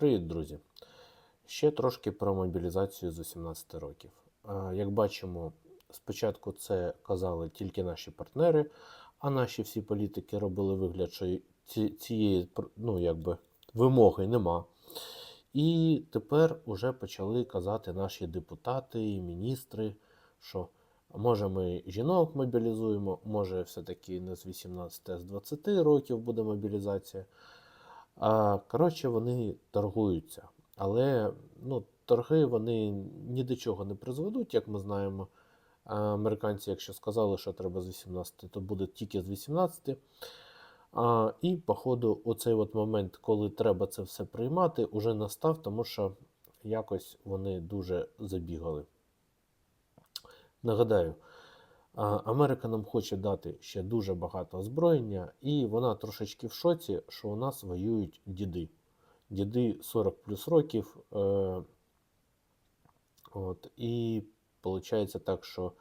Привіт, друзі! Ще трошки про мобілізацію з 18 років. Як бачимо, спочатку це казали тільки наші партнери, а наші всі політики робили вигляд, що цієї ну, якби, вимоги нема. І тепер уже почали казати наші депутати і міністри, що може ми жінок мобілізуємо, може все-таки не з 18, а з 20 років буде мобілізація. Коротше, вони торгуються. Але ну, торги вони ні до чого не призведуть, як ми знаємо. Американці, якщо сказали, що треба з 18, то буде тільки з 18. А, і, походу, оцей от момент, коли треба це все приймати, уже настав, тому що якось вони дуже забігали. Нагадаю, Америка нам хоче дати ще дуже багато озброєння, і вона трошечки в шоці, що у нас воюють діди. Діди 40 плюс років. Е, от, і виходить так, що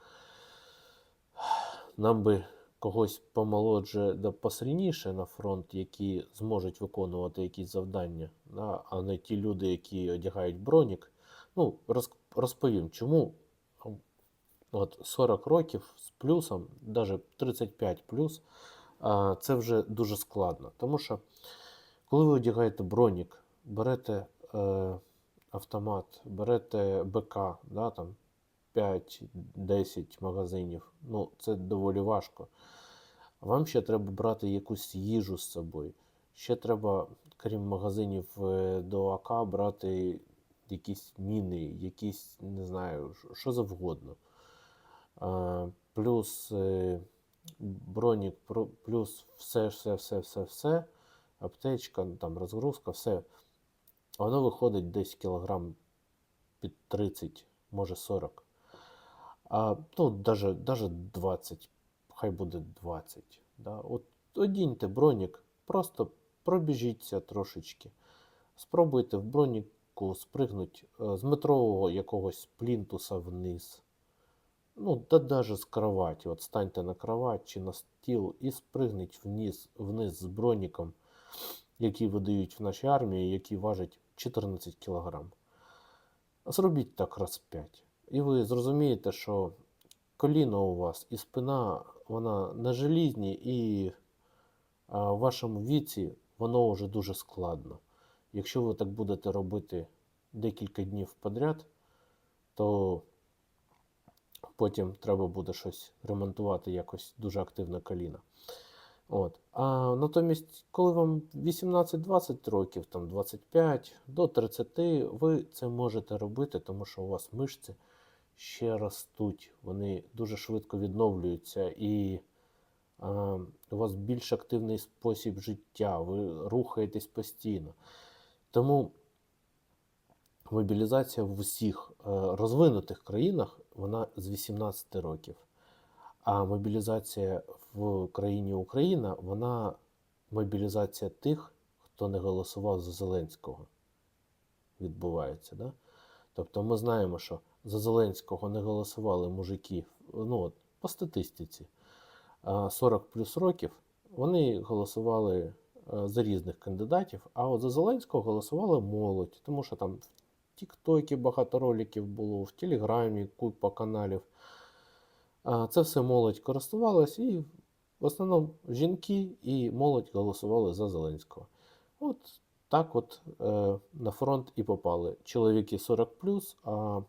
нам би когось помолодше да посильніше на фронт, які зможуть виконувати якісь завдання, да, а не ті люди, які одягають бронік. Ну, розповім, чому от 40 років з плюсом, навіть 35 плюс, це вже дуже складно. Тому що коли ви одягаєте бронік, берете е, автомат, берете БК, да, там 5-10 магазинів, ну це доволі важко. Вам ще треба брати якусь їжу з собою. Ще треба, крім магазинів е, до АК, брати якісь міни, якісь, не знаю, що- що завгодно. Плюс е, бронік, плюс все, все, все, все, все, аптечка, ну, там розгрузка, все. Воно виходить десь кілограм під 30, може 40. А, ну, даже, даже 20, хай буде 20. Да? От одіньте бронік, просто пробіжіться трошечки. Спробуйте в броніку спригнути е, з метрового якогось плінтуса вниз. Ну, да даже з кроваті. От станьте на кровать чи на стіл і спригніть вниз, вниз з броніком, який видають в нашій армії, який важить 14 кілограм. Зробіть так раз 5. І ви зрозумієте, що коліно у вас і спина, вона не желізні, і в вашому віці воно вже дуже складно. Якщо ви так будете робити декілька днів подряд, то потім треба буде щось ремонтувати якось дуже активно коліна. От. А натомість, коли вам 18-20 років, там 25 до 30, ви це можете робити, тому що у вас мишці ще ростуть, вони дуже швидко відновлюються, і а, у вас більш активний спосіб життя, ви рухаєтесь постійно. Тому мобілізація в усіх е, розвинутих країнах вона з 18 років. А мобілізація в країні Україна, вона мобілізація тих, хто не голосував за Зеленського. Відбувається. Да? Тобто ми знаємо, що за Зеленського не голосували мужики, ну от, по статистиці, 40 плюс років, вони голосували е, за різних кандидатів, а от за Зеленського голосували молодь, тому що там Тіктокі багато роликів було, в Телеграмі купа каналів. Це все молодь користувалась, і в основному жінки і молодь голосували за Зеленського. От так от е, на фронт і попали. Чоловіки 40 а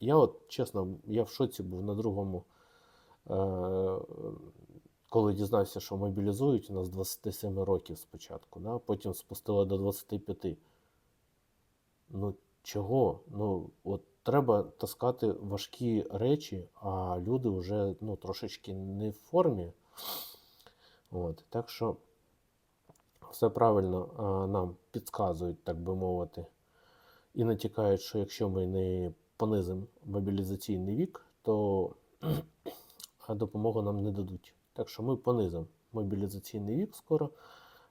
я от, чесно, я в шоці був на другому, е, коли дізнався, що мобілізують у нас 27 років спочатку, да? потім спустили до 25. Ну, чого? Ну, от треба таскати важкі речі, а люди вже ну, трошечки не в формі. От, так що все правильно а, нам підказують, так би мовити, і натякають, що якщо ми не понизимо мобілізаційний вік, то допомогу нам не дадуть. Так що ми понизимо мобілізаційний вік скоро.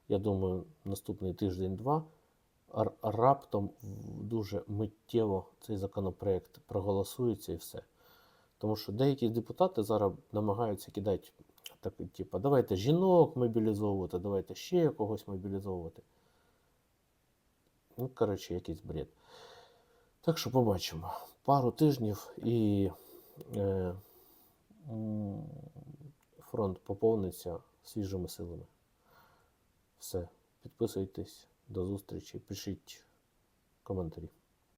Я думаю, наступний тиждень-два раптом дуже миттєво цей законопроект проголосується і все. Тому що деякі депутати зараз намагаються кидати так, типу, давайте жінок мобілізовувати, давайте ще когось мобілізовувати. Ну, коротше, якийсь бред. Так що побачимо. Пару тижнів і е, фронт поповниться свіжими силами. Все. Підписуйтесь. До зустрічі. Пишіть коментарі.